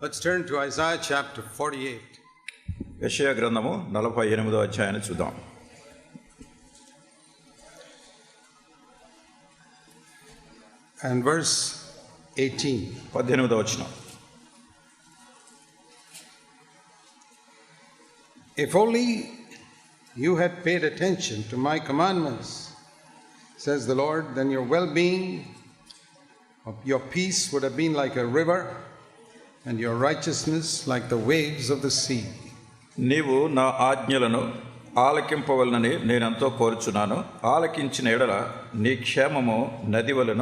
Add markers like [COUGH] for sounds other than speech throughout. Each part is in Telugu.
Let's turn to Isaiah chapter 48. యెషయా గ్రంథము నలభై ఎనిమిదో అధ్యాయాన్ని చూద్దాం and verse 18. పద్దెనిమిదో వచ్చిన If only you had paid attention to my commandments, says the Lord, then your well being, your peace would have been like a river, and your righteousness like the waves of the sea. నీవు నా ఆజ్ఞలను ఆలకింపవలనని నేనెంతో కోరుచున్నాను ఆలకించిన ఎడల నీ క్షేమము నది వలన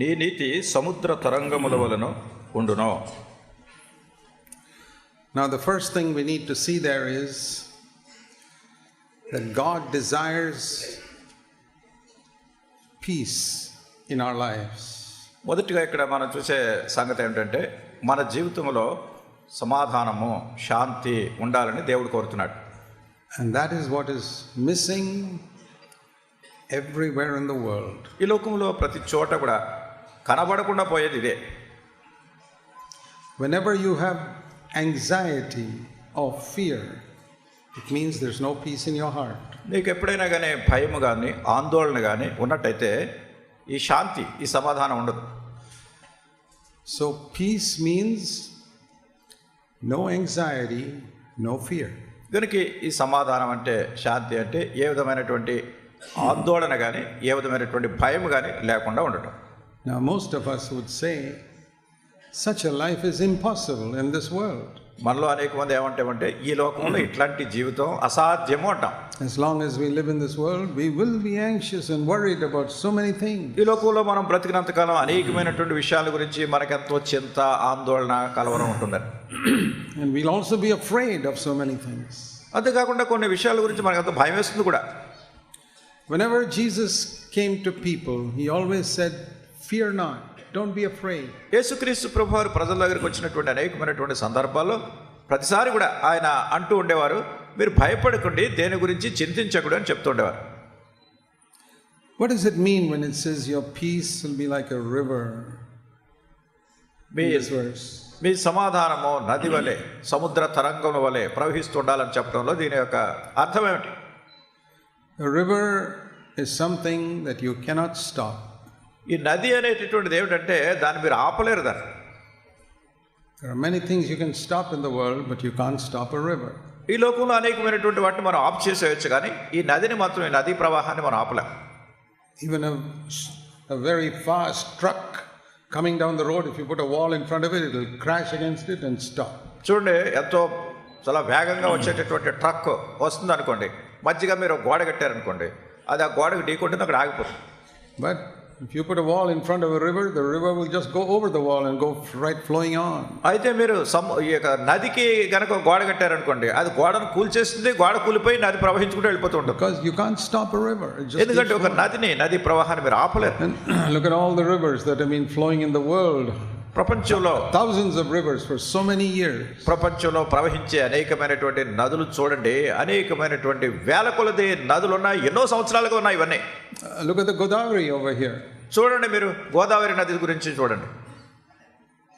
నీ నీతి సముద్ర తరంగముల వలన ఉండును Now, the first thing we need to see there is that God desires peace in our lives. మొదటిగా ఇక్కడ మనం చూసే సంగతి ఏమిటంటే మన జీవితంలో సమాధానము శాంతి ఉండాలని దేవుడు కోరుతున్నాడు. And that is what is missing everywhere in the world ఈ లోకంలో ప్రతి చోట కూడా కనబడకుండా పోయేది ఇదే. Whenever you have anxiety of fear it means this no peace in your heart నీకు ఎప్పుడైనా కానీ భయం కానీ ఆందోళన కానీ ఉన్నట్టయితే ఈ శాంతి ఈ సమాధానం ఉండదు. So peace means no anxiety no fear దీనికి ఈ సమాధానం అంటే శాంతి అంటే ఏ విధమైనటువంటి [CLEARS THROAT] ఆందోళన కానీ ఏ విధమైనటువంటి భయం కానీ లేకుండా ఉండటం. Most of us would say such life is impossible in this world మనలో అనేక మంది ఏమంటామంటే ఈ లోకంలో ఇట్లాంటి జీవితం అసాధ్యము అంటాం As long as we live in this world, we will be anxious and worried about so many things. ఈ లోకంలో మనం బ్రతికినంతకాలం అనేకమైనటువంటి విషయాల గురించి మనకెంతో చింత ఆందోళన కలవరం ఉంటుందని And we'll also be afraid of so many things. అంతేకాకుండా కొన్ని విషయాల గురించి మనకంత భయం వేస్తుంది కూడా Whenever Jesus came to people, he always said, Fear not, don't be afraid. యేసుక్రీస్తు ప్రభు వారు ప్రజల దగ్గరికి వచ్చినటువంటి అనేకమైనటువంటి సందర్భాల్లో ప్రతిసారి కూడా ఆయన అంటూ ఉండేవారు మీరు భయపడకండి దేని గురించి చింతించకూడదు అని చెప్తూ ఉండేవారు What does it mean when it says your peace will be like a river మీ? మీ సమాధానము నది వలె సముద్ర తరంగం వలె ప్రవహిస్తుండాలని చెప్పడంలో దీని యొక్క అర్థం ఏమిటి river is something that you cannot stop. ఈ నది అనేటటువంటిది ఏమిటంటే దాన్ని మీరు ఆపలేరు దాన్ని There are many things you can stop in the world, but you can't stop a river. ఈ లోకంలో అనేకమైనటువంటి వాటిని మనం ఆఫ్ చేసేయచ్చు కానీ ఈ నదిని మాత్రం ఈ నదీ ప్రవాహాన్ని మనం ఆపలేం Even a, a very fast truck coming down the road, if you put a wall in front of it, it'll crash against it and stop. చూడండి ఎంతో చాలా వేగంగా వచ్చేటటువంటి ట్రక్ వస్తుంది అనుకోండి మధ్యగా మీరు గోడ కట్టారనుకోండి అది ఆ గోడకు ఢీకొంటుంది అక్కడ ఆగిపోతుంది But if you put a wall in front of a river, the river will just go over the wall and go right flowing on. అయితే మీరు సమ ఈ యొక్క నదికి గనక గోడ కట్టారనుకోండి అది గోడను కూల్చేస్తుంది గోడ కూలిపోయి నది ప్రవహించుకుంటూ వెళ్ళిపోతూ ఉంటుంది Because you can't stop a river. It just keeps ఎందుకంటే ఒక నదిని నది ప్రవాహాన్ని మీరు ఆపలేరు And look at all the rivers that have been flowing in the world. ప్రపంచంలో Thousands of rivers for so many years. ప్రపంచంలో ప్రవహించే అనేకమైనటువంటి నదులు చూడండి అనేకమైనటువంటి వేల కొలది నదులు ఉన్నాయి ఎన్నో సంవత్సరాలుగా ఉన్నాయి ఇవన్నీ Uh, look at the Godavari over here. చూడండి మీరు గోదావరి నది గురించి చూడండి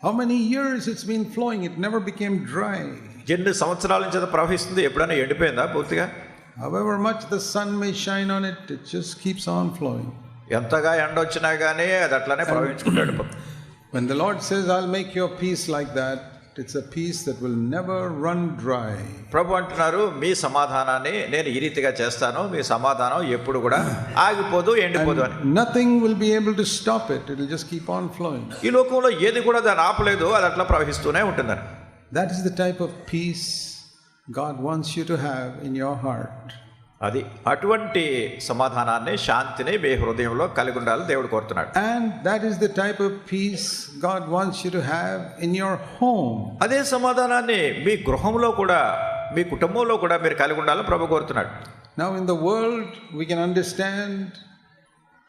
How many years it's been flowing? It never became dry. ఎన్ని సంవత్సరాల నుంచి అది ప్రవహిస్తుంది ఎప్పుడైనా ఎండిపోయిందా పూర్తిగా However much the sun may shine on it, it just keeps on flowing. ఎంతగా ఎండ వచ్చినా కానీ అది అట్లానే ప్రవహించుకుంటూ వెళ్ళిపోతుంది When the Lord says, I'll make your peace like that, it's a peace that will never run dry ప్రభు అంటున్నారు మీ సమాధానాన్ని నేను ఈ రీతిగా చేస్తాను మీ సమాధానం ఎప్పుడు కూడా ఆగిపోదు ఎండిపోదు అని. Nothing will be able to stop it it just keep on flowing ఈ లోకంలో ఏది కూడా దాన్ని ఆపలేదు అది అట్లా ప్రవహిస్తూనే ఉంటుందని. That is the type of peace God wants you to have in your heart అది అటువంటి సమాధానాన్ని శాంతిని మీ హృదయంలో కలిగి ఉండాలని దేవుడు కోరుతున్నాడు. And that is the type of peace God wants you to have in your home అదే సమాధానాన్ని మీ గృహంలో కూడా మీ కుటుంబంలో కూడా మీరు కలిగి ఉండాలని ప్రభు కోరుతున్నాడు. Now in the world we can understand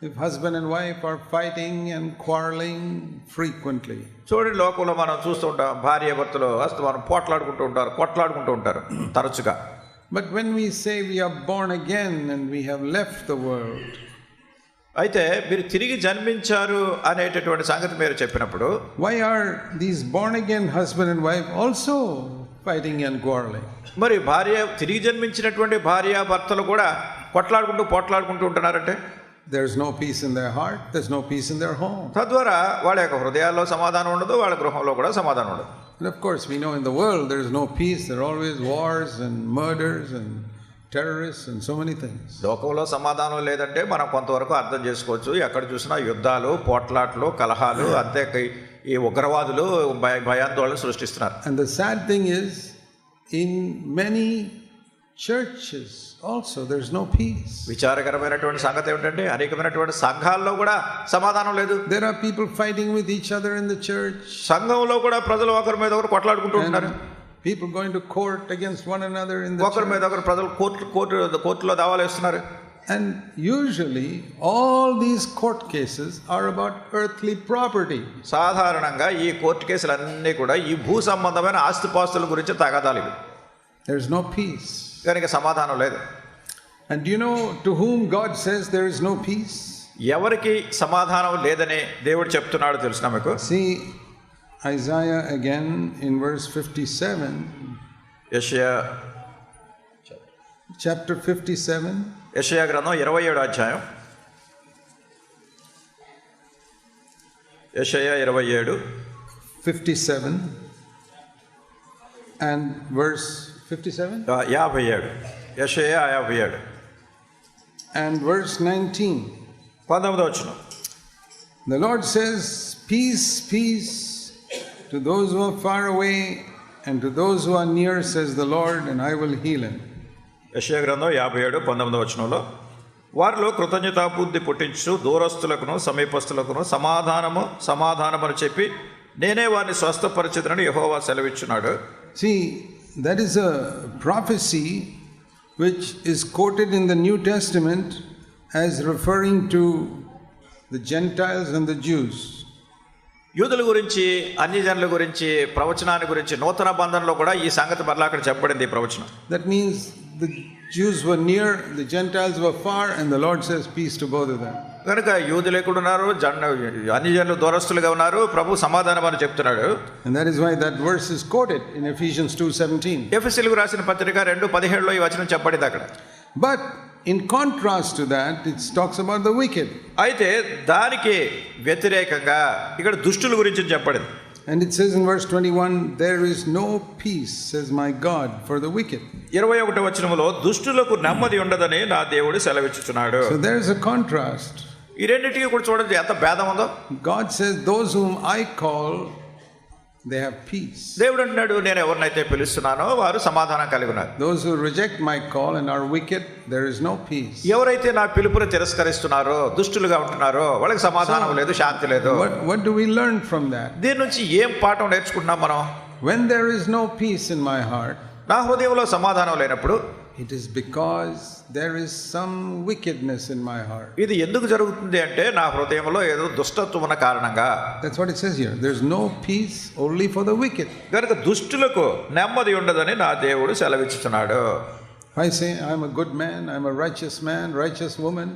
if husband and wife are fighting and quarrelling frequently చూడండి లోకంలో మనం చూస్తూ ఉంటాం భార్య భర్తలు అసలు మనం పోట్లాడుకుంటూ ఉంటారు కొట్లాడుకుంటూ ఉంటారు తరచుగా. But when we say we are born again and we have left the world, అయితే మీరు తిరిగి జన్మించారు అనేటటువంటి సంగతి మీరు చెప్పినప్పుడు why are these born again husband and wife also fighting and quarreling? మరి భార్య తిరిగి జన్మించినటువంటి భార్య భర్తలు కూడా కొట్లాడుకుంటూ పోట్లాడుకుంటూ ఉంటున్నారంటే There's no peace in their heart, there's no peace in their home. తద్వారా వాళ్ళ యొక్క హృదయాల్లో సమాధానం ఉండదు వాళ్ళ గృహంలో కూడా సమాధానం ఉండదు And of course, we know in the world there is no peace, there are always wars and murders and terrorists and so many things. లోకంలో సమాధానం లేదంటే మనం కొంతవరకు అర్థం చేసుకోవచ్చు ఎక్కడ చూసినా యుద్ధాలు పోట్లాట్లు కలహాలు అంతే ఈ ఉగ్రవాదులు భయ భయాందోళన సృష్టిస్తున్నారు And the sad thing is, in many churches also there's no peace. విచారకరమైనటువంటి సంగతి ఏమిటంటే అనేకమైనటువంటి సంఘాల్లో కూడా సమాధానం లేదు There are people fighting with each other in the church, సంఘంలో కూడా ప్రజలు ఒకరి మీద ఒకరు కొట్లాడుకుంటూ ఉంటున్నారు and people going to court against one another in the ఒకరి. మీద ఒకరు ప్రజలు కోర్టు కోర్టు కోర్టులో దావాలు వేస్తున్నారు And usually, all these court cases are about earthly property. సాధారణంగా ఈ కోర్టు కేసులన్నీ కూడా ఈ భూ సంబంధమైన ఆస్తిపాస్తుల గురించి తగాదాలు ఇవి There's no peace. కనుక సమాధానం లేదు And do you know to whom God says there is no peace? ఎవరికి సమాధానం లేదని దేవుడు చెప్తున్నాడు తెలుసునా మీకు See Isaiah again in verse 57, యషయా chapter 57, యషయా గ్రంథం ఇరవై ఏడు అధ్యాయం యషయా ఇరవై ఏడు 57, and verse 57 ఆ, యాభై ఏడు యషయా యాభై ఏడు and verse 19. పంతొమ్మిది వచ్చిన The Lord says, Peace, peace to those who are far away and to those who are near, says the Lord, and I will heal him. యషయా గ్రంథం యాభై ఏడు పంతొమ్మిది వచనంలో వారిలో కృతజ్ఞతాబుద్ధి పుట్టించు దూరస్తులకును సమీపస్తులకును సమాధానము సమాధానమని చెప్పి నేనే వారిని స్వస్థపరిచితనని Yehova సెలవిచ్చున్నాడు. See, that is a prophecy which is quoted in the New Testament as referring to the Gentiles and the Jews. యూదుల గురించి అన్యజనుల గురించి ప్రవచనాన్ని గురించి నూతన బంధంలో కూడా ఈ సంగతి మరలా అక్కడ చెప్పబడింది ఈ ప్రవచనం That means the Jews were near, the Gentiles were far, and the Lord says peace to both of them. కనుక యూదులు ఎక్కడున్నారు జన్ అన్యజనులు దూరస్తులుగా ఉన్నారు ప్రభు సమాధానం అని చెప్తున్నాడు And that is why that verse is quoted in Ephesians 2:17. ఎఫ్ఎస్సీలకు రాసిన పత్రిక రెండు పదిహేడులో ఈ వచనం చెప్పబడింది అక్కడ But in contrast to that, it talks about the wicked. అయితే దానికి వ్యతిరేకంగా ఇక్కడ దుష్టుల గురించి చెప్పబడింది And it says in verse 21, There is no peace, says my God, for the wicked. ఇరవై ఒకటి వచనములో దుష్టులకు నెమ్మది ఉండదని నా దేవుడు సెలవిచ్చుచున్నాడు So there's a contrast. ఈ రెండింటికి కూడా చూడండి ఎంత భేదం ఉందో. God says those whom I call they have peace దేవుడు అంటున్నాడు నేను ఎవరినైతే పిలుస్తున్నానో వారు సమాధానం కలిగి ఉన్నారు. Those who reject my call and are wicked there is no peace ఎవరైతే నా పిలుపును తిరస్కరిస్తున్నారో దుష్టులుగా ఉంటున్నారో వాళ్ళకి సమాధానం లేదు శాంతి లేదు. What do we learn from that దీని నుంచి ఏం పాఠం నేర్చుకుంటున్నాం మనం? When there is no peace in my heart నా హృదయంలో సమాధానం లేనప్పుడు it is because there is some wickedness in my heart ఇది ఎందుకు జరుగుతుంది అంటే నా హృదయంలో ఏదో దుష్టత్వం ఉన్న కారణంగా. That's what it says here there is no peace only for the wicked గనుక దుష్టులకు నెమ్మది ఉండదని నా దేవుడు సెలవిస్తున్నాడు I say I am good man I am a righteous man righteous women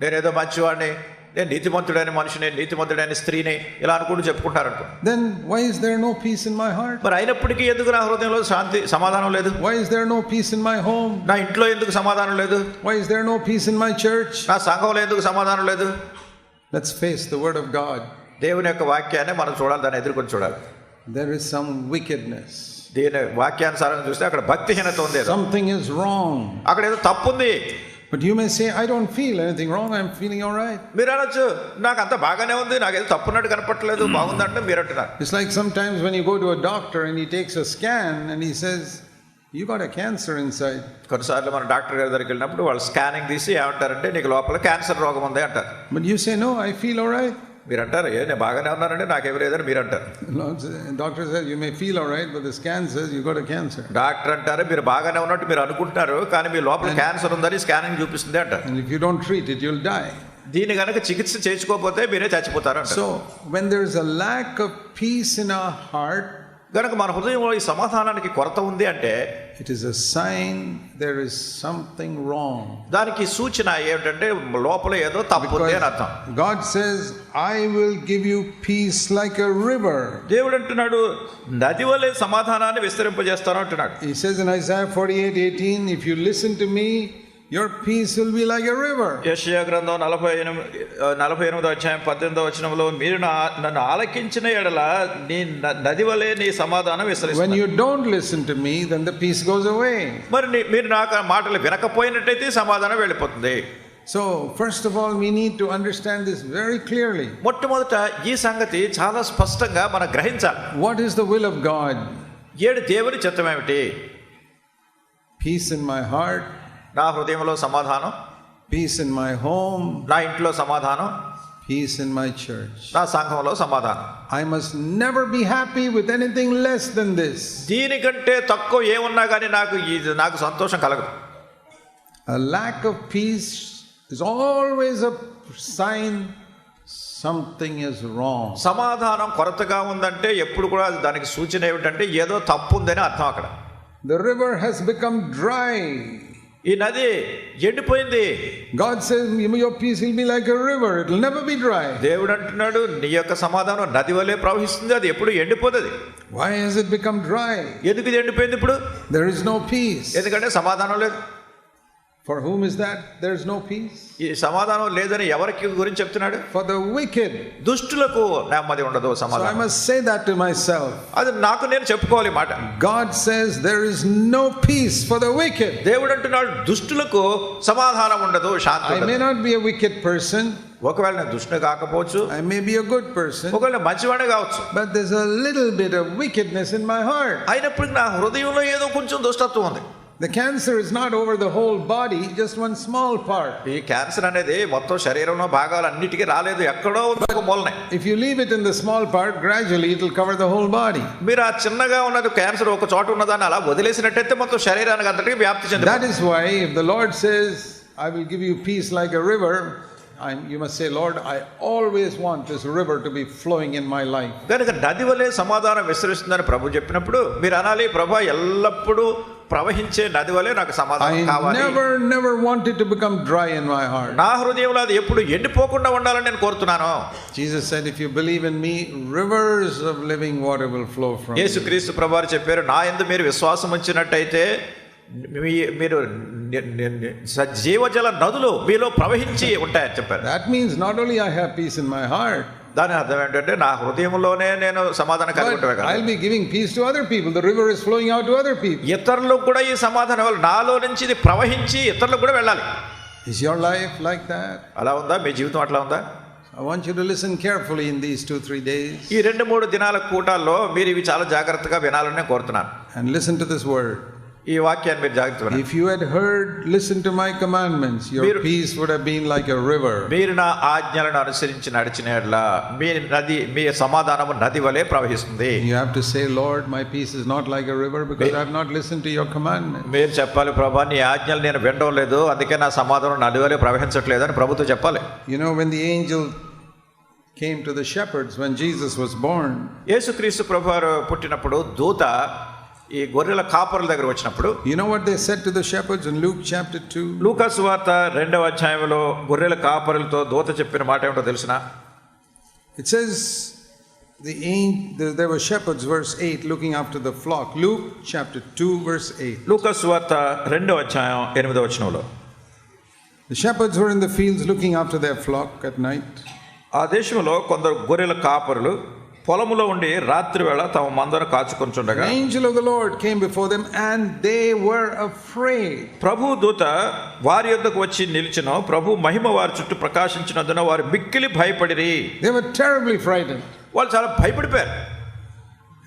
నేను ఏదో మంచివాడిని నేను నీతిమంతుడైన మనిషిని నీతిమంతుడైన స్త్రీని ఇలా అనుకుంటూ చెప్పుకుంటారనుకో then why is there no peace in my heart? మరి అయినప్పటికీ ఎందుకు నా హృదయంలో శాంతి సమాధానం లేదు Why is there no peace in my home? నా ఇంట్లో ఎందుకు సమాధానం లేదు Why is there no peace in my church? నా సంఘంలో ఎందుకు సమాధానం లేదు Let's face the word of God. దేవుని యొక్క వాక్యాన్ని మనం చూడాలి దాన్ని ఎదుర్కొని చూడాలి There is some wickedness. దీని వాక్యానుసారం చూస్తే అక్కడ భక్తిహీనత ఉంది. Something is wrong. అక్కడ ఏదో తప్పు ఉంది but you may say I don't feel anything wrong I feeling all right మీరు అనొచ్చు. నాకు అంత బాగానే ఉంది. నాకు ఏదో తప్పునట్టు కనపట్టలేదు బాగుంది అంటే మీరు అంటారు it's like sometimes when you go to a doctor and he takes a scan and he says you got a cancer inside కొన్నిసార్లు మన డాక్టర్ గారి దగ్గరికి వెళ్ళినప్పుడు వాళ్ళు స్కానింగ్ తీసి ఏమంటారంటే నీకు లోపల క్యాన్సర్ రోగం ఉంది అంటారు. But you say no I feel all right మీరు అంటారు ఏ నేను బాగానే ఉన్నానంటే నాకేమి లేదని మీరు అంటారు You may feel all right, but the scan says you got a cancer. Doctor అంటారు మీరు బాగానే ఉన్నట్టు మీరు అనుకుంటున్నారు కానీ మీ లోపల క్యాన్సర్ ఉందని స్కానింగ్ చూపిస్తుంది అంటారు And if you don't treat it, you'll die. దీన్ని కనుక చికిత్స చేసుకోకపోతే మీరే చచ్చిపోతారు అంటారు So, when there's a lack of peace in our heart, గనుక మన హృదయంలో ఈ సమాధానానికి కొరత ఉంది అంటే it is a sign there is something wrong. దానికి సూచన ఏమిటంటే లోపల ఏదో తప్పు ఉంది అని అర్థం God says, I will give you peace like a river. దేవుడు అంటున్నాడు నది వలె సమాధానాన్ని విస్తరింపజేస్తాను అంటున్నాడు He says in Isaiah 48 18, if you listen to your peace will be like a river. యెషయా గ్రంథం నలభై ఎనిమిది నలభై ఎనిమిదో అధ్యాయం పద్దెనిమిదో వచనంలో మీరు నా నన్ను ఆలకించిన ఎడల నీ న- నది వలె నీ సమాధానం When విస్తరిస్తుంది you don't listen to me, then the peace goes away. మరి నీ- మీరు నాకు ఆ మాటలు వినకపోయినట్టయితే సమాధానం వెళ్ళిపోతుంది So, first of all, we need to understand this very clearly. మొట్టమొదట ఈ సంగతి చాలా స్పష్టంగా మనం గ్రహించాలి What is the will of God? ఏడు దేవుని చిత్తం ఏమిటి Peace in my heart, నా హృదయంలో సమాధానం peace in my home, నా ఇంట్లో సమాధానం peace in my church. నా సంఘంలో సమాధానం I must never be happy with anything less than this. దీనికంటే తక్కువ ఏమున్నా కానీ నాకు ఇది నాకు సంతోషం కలగదు A lack of peace is always a sign something is wrong. సమాధానం కొరతగా ఉందంటే ఎప్పుడు కూడా దానికి సూచన ఏమిటంటే ఏదో తప్పు ఉందని అర్థం అక్కడ The river has become dry. ఈ నది ఎండిపోయింది. God says your peace will be like a river it will never be dry దేవుడు అంటున్నాడు నీ యొక్క సమాధానం నది వలే ప్రవహిస్తుంది అది ఎప్పుడు ఎండిపోతుంది? Why has it become dry ఎందుకు ఇది ఎండిపోయింది ఇప్పుడు? దేర్ ఇస్ నో పీస్ ఎందుకంటే సమాధానం లేదు. For whom is that there is no peace ఈ సమాధానం లేదని ఎవరికి గురించి చెప్తున్నాడు? ఫర్ ద వికెడ్ దుష్టులకు నెమ్మది ఉండదు సమాధానం I must say that to myself అది నాకు నేను చెప్పుకోవాలి మాట. God says there is no peace for the wicked దేవుడు అంటున్నాడు దుష్టులకు సమాధానం ఉండదు శాంతి I may not be a wicked person ఒకవేళ నేను దుష్టుని కాకపోవచ్చు I may be a good person ఒకవేళ మంచివాడే కావచ్చు. But there is a little bit of wickedness in my heart అయినప్పటికీ నా హృదయంలో ఏదో కొంచెం దుష్టత్వం ఉంది. The cancer is not over the whole body, just one small part. ఈ క్యాన్సర్ అనేది మొత్తం శరీరంలో భాగాలన్నిటికీ రాలేదు ఎక్కడో ఒక మూలనే If you leave it in the small part, gradually it will cover the whole body. మీరు ఆ చిన్నగా ఉన్నది క్యాన్సర్ ఒక చోట ఉన్నదాన్ని అలా వదిలేసినట్టయితే మొత్తం శరీరానికి అంతటికి వ్యాప్తి చెంది That is why, if the Lord says, I will give you peace like a river, I, you must say, Lord, I always want this river to be flowing in my life. కనుక నది వలె సమాధానం విస్తరిస్తుందని ప్రభు చెప్పినప్పుడు మీరు అనాలి ప్రభు ఎల్లప్పుడూ ప్రవహించే నది వలె నాకు సమాధానం కావాలి. Never never wanted to become dry in my heart నా హృదయంలో అది ఎప్పుడు ఎండిపోకుండా ఉండాలని నేను కోరుతున్నాను. Jesus said if you believe in me rivers of living water will flow from యేసుక్రీస్తు ప్రభువారు చెప్పారు నా ఎందు మీరు విశ్వాసం ఉంచినట్టయితే మీరు జీవజల నదులు మీలో ప్రవహించి ఉంటాయని చెప్పారు. That means not only I have peace in my heart దాని అర్థం ఏంటంటే నా హృదయంలోనే నేను సమాధానం కలిగి ఉంటాను కదా I'll be giving peace to other people. The river is flowing out to other people. ఇతరులకు కూడా ఈ సమాధానం వల్ల నాలో నుంచి ఇది ప్రవహించి ఇతరులకు కూడా వెళ్ళాలి Is your life like that? అలా ఉందా మీ జీవితం అట్లా ఉందా I want you to listen carefully in these two, three days ఈ రెండు మూడు దినాల కూటాల్లో మీరు ఇవి చాలా జాగ్రత్తగా వినాలని నేను కోరుతున్నాను and listen to this word. ఈ వాక్యాన్ని మీరు జాగ్రత్త if you had heard listen to my commandments your peace would have been like a river మీరు నా ఆజ్ఞలను అనుసరించి నడిచినట్ల మీ నది మీ సమాధానము నది వలె ప్రవహిస్తుంది. You have to say Lord my peace is not like a river because I have not listen to your commandments మీరు చెప్పాలి ప్రభువా నీ ఆజ్ఞలు నేను వినడలేదు అందుకే నా సమాధానం నది వలె ప్రవహించట్లేదు అని ప్రభుత్వం చెప్పాలి. You know when the angel came to the shepherds when Jesus was born యేసుక్రీస్తు ప్రభువారు పుట్టినప్పుడు దూత ఈ గొర్రెల కాపురుల దగ్గర వచ్చినప్పుడు you what they said to the shepherds in Luke chapter 2 లూకాస్ వార్త రెండవ అధ్యాయంలో గొర్రెల కాపరులతో దూత చెప్పిన మాట ఏంటో తెలుసిన? ఇట్ సేస్ ది ఏం there were shepherds verse 8 looking after the flock Luke chapter 2 verse 8 లూకాస్ వార్త రెండవ అధ్యాయం 8వ వచనంలో. The shepherds were in the fields looking after their flock at night ఆ దేశంలో కొందరు గొర్రెల కాపరులు పొలములో ఉండి రాత్రి వేళ తమ మందను కాచుకొంచుండగా angel of the Lord came before and they were afraid ప్రభు దూత వారి యొద్దకు వచ్చి నిలిచిన ప్రభు మహిమ వారి చుట్టూ ప్రకాశించినందున వారు మిక్కిలి భయపడిరి. దే వర్ టెర్రిబ్లీ వాళ్ళు చాలా భయపడిపోయారు.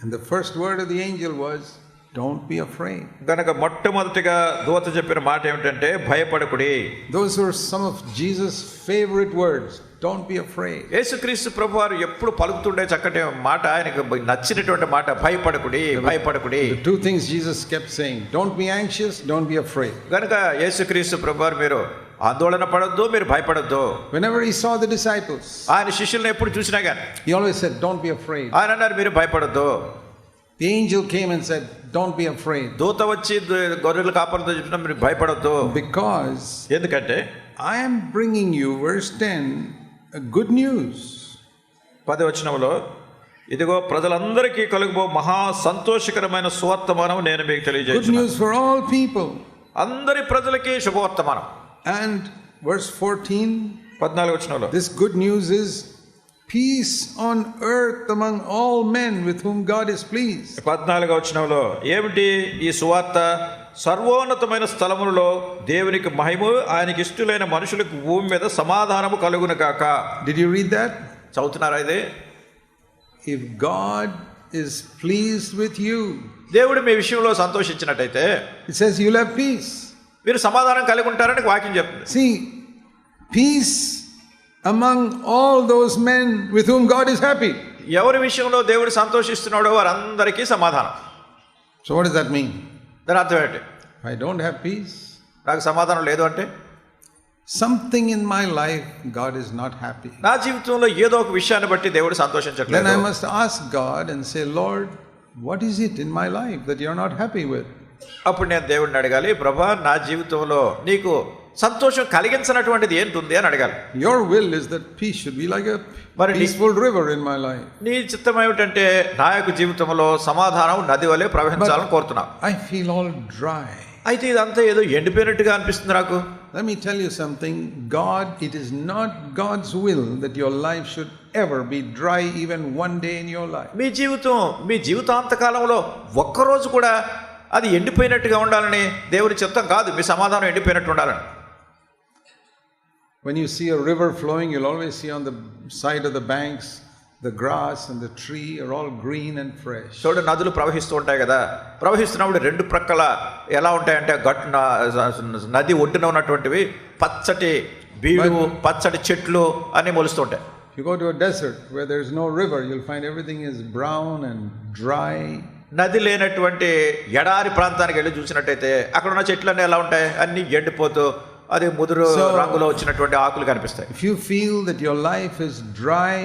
And the first word the angel was don't be afraid గనక మొట్టమొదటిగా దూత చెప్పిన మాట ఏమిటంటే భయపడకుడి. Those some of Jesus favourite words don't be afraid యేసుక్రీస్తు ప్రభువారు ఎప్పుడు పలుకుతుండే చక్కటి మాట ఆయనకు నచ్చినటువంటి మాట భయపడకుడి భయపడకుడి. Two things Jesus kept saying don't be anxious don't be afraid గనుక యేసుక్రీస్తు ప్రభువారు మీరు ఆందోళన పడద్దు మీరు భయపడద్దు. Whenever he saw the disciples ఆయన శిష్యులను ఎప్పుడు చూసినా కానీ he always said don't be afraid ఆయన అన్నారు మీరు భయపడద్దు. The angel came and said don't be afraid దూత వచ్చి గొర్రెలు కాపాడుతో చెప్పినా మీరు భయపడద్దు. బికాజ్ ఎందుకంటే I am bringing you verse 10 good news. పదవచనంలో ఇదిగో ప్రజలందరికీ కలుగుబో మహా సంతోషకరమైన సువర్తమానం నేను మీకు తెలియజేయాలి అందరి ప్రజలకి శుభవర్తమానం. అండ్ వర్స్ ఫోర్టీన్ పద్నాలుగు వచనంలో this good news is peace on earth among all men with whom God is please పద్నాలుగు వచ్చినంలో ఏమిటి ఈ సువార్త? సర్వోన్నతమైన స్థలములలో దేవునికి మహిమ ఆయనకి ఇష్టలైన మనుషులకు భూమి మీద సమాధానము కలుగును కాక Did you read that? చదువుతున్నారా ఇది If God is pleased with you, దేవుడు మీ విషయంలో సంతోషించినట్టయితే it says you'll have peace. మీరు సమాధానం కలిగి ఉంటారని వాక్యం చెప్తుంది See, peace among all those men with whom God is happy. ఎవరి విషయంలో దేవుడు సంతోషిస్తున్నాడో వారందరికీ సమాధానం So, what does that mean? దాని అర్థం ఏంటి I don't have peace, నాకు సమాధానం లేదు అంటే something in my life, God is not happy. నా జీవితంలో ఏదో ఒక విషయాన్ని బట్టి దేవుడు Then I సంతోషించట్లేదు must ask God and say, Lord, what is it in my life that you're not happy with? అప్పుడు నేను దేవుణ్ణి అడగాలి ప్రభా నా జీవితంలో నీకు సంతోషం కలిగించినటువంటిది ఏంటుంది అని అడగాలి. Your will is that peace should be like a మరి peaceful river in my life నీ చిత్తం ఏమిటంటే నా యొక్క జీవితంలో సమాధానం నది వలె ప్రవహించాలని కోరుతున్నా. ఐ ఫీల్ ఆల్ డ్రై అయితే ఇదంతా ఏదో ఎండిపోయినట్టుగా అనిపిస్తుంది నాకు. Let me tell you something God it is not God's will that your life should ever be dry even one day in your life మీ జీవితం మీ జీవితాంత కాలంలో ఒక్క రోజు కూడా అది ఎండిపోయినట్టుగా ఉండాలని దేవుని చిత్తం కాదు మీ సమాధానం ఎండిపోయినట్టు ఉండాలని When you see a river flowing, you'll always see on the side of the banks the grass and the tree are all green and fresh. చూడు నదులు ప్రవహిస్తూ ఉంటాయి కదా ప్రవహిస్తున్నప్పుడు రెండు ప్రక్కల ఎలా ఉంటాయంటే గట్టు నది ఒడ్డున ఉన్నటువంటివి పచ్చటి బీడు పచ్చటి చెట్లు అన్నీ మొలుస్తుంటాయి you go to a desert where there's no river, you'll find everything is brown and dry. నది లేనటువంటి ఎడారి ప్రాంతానికి వెళ్ళి చూసినట్టయితే అక్కడ ఉన్న చెట్లన్నీ ఎలా ఉంటాయి? అన్ని ఎండిపోతూ అది ముదురు రంగులో వచ్చినటువంటి ఆకులు కనిపిస్తాయి. If you feel that your life is dry,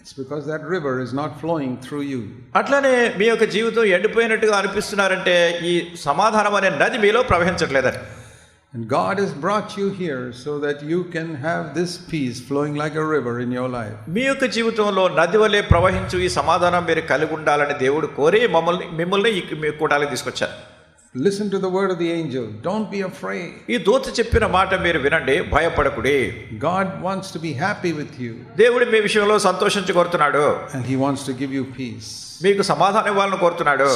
it's because that river is not flowing through you. అట్లనే మీ యొక్క జీవితం ఎండిపోయినట్టుగా అనిపిస్తున్నారంటే ఈ సమాధానం అనే నది మీలో ప్రవహించట్లేదని. And God has brought you here so that you can have this peace flowing like a river in your life. మీ యొక్క జీవితంలో నది వలె ప్రవహించు ఈ సమాధానం మీరు కలిగి ఉండాలని దేవుడు కోరి మమ్మల్ని మిమ్మల్ని ఈ- మీ కూటాలకు తీసుకొచ్చారు Listen to the word of the angel. Don't be afraid. ఈ దూత చెప్పిన మాట మీరు వినండి భయపడకుడి God wants to be happy with you దేవుడు మీ విషయంలో సంతోషించి కోరుతున్నాడు and He wants to give you peace. మీకు సమాధానం ఇవ్వాలని కోరుతున్నాడు